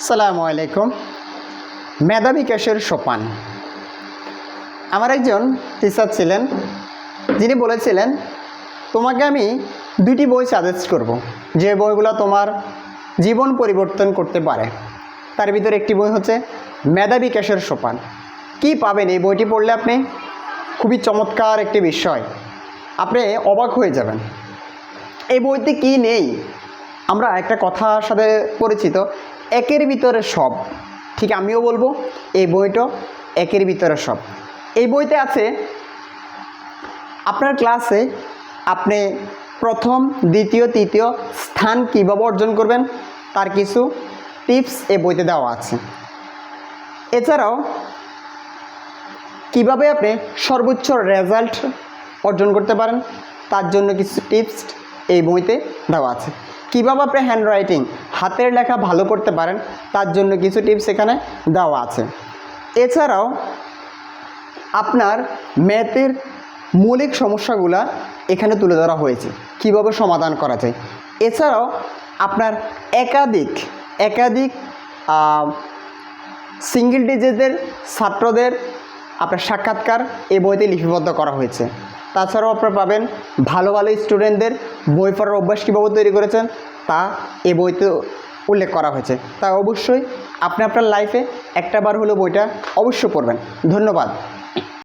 সালামু আলাইকুম। মেধা বিকাশের সোপান। আমার একজন টিচার ছিলেন, যিনি বলেছিলেন, তোমাকে আমি দুটি বই সাজেস্ট করব। যে বইগুলো তোমার জীবন পরিবর্তন করতে পারে। তার ভিতরে একটি বই হচ্ছে মেধা বিকাশের সোপান। কি পাবেন এই বইটি পড়লে আপনি? খুবই চমৎকার একটি বিষয়। আপনি অবাক হয়ে যাবেন। এই বইতে কি নেই? আমরা একটা কথার সাথে পরিচিত। একের ভিতরে সব। ঠিক আমিও বলব, এই বইটা একের ভিতরে সব। এই বইতে আছে, আপনার ক্লাসে আপনি প্রথম, দ্বিতীয়, তৃতীয় স্থান কীভাবে অর্জন করবেন, তার কিছু টিপস এ বইতে দেওয়া আছে। এছাড়াও, কীভাবে আপনি সর্বোচ্চ রেজাল্ট অর্জন করতে পারেন, তার জন্য কিছু টিপস এই বইতে দেওয়া আছে। কীভাবে আপনি হ্যান্ড রাইটিং হাতের লেখা ভালো করতে পারেন, তার জন্য কিছু টিপস এখানে দেওয়া আছে। এছাড়াও, আপনার ম্যাথের মৌলিক সমস্যাগুলা এখানে তুলে ধরা হয়েছে, কীভাবে সমাধান করা যায়। এছাড়াও, আপনার একাধিক একাধিক সিঙ্গেল ডিজিটের ছাত্রদের আপনার সাক্ষাৎকার এ বইতে লিপিবদ্ধ করা হয়েছে। তাছাড়াও আপনারা পাবেন ভালো ভালো স্টুডেন্টদের বই পড়ার অভ্যাস কীভাবে তৈরি করেছেন তা এ বইতে উল্লেখ করা হয়েছে। তাই অবশ্যই আপনি আপনার লাইফে একটা বার হলেও বইটা অবশ্য পড়বেন। ধন্যবাদ।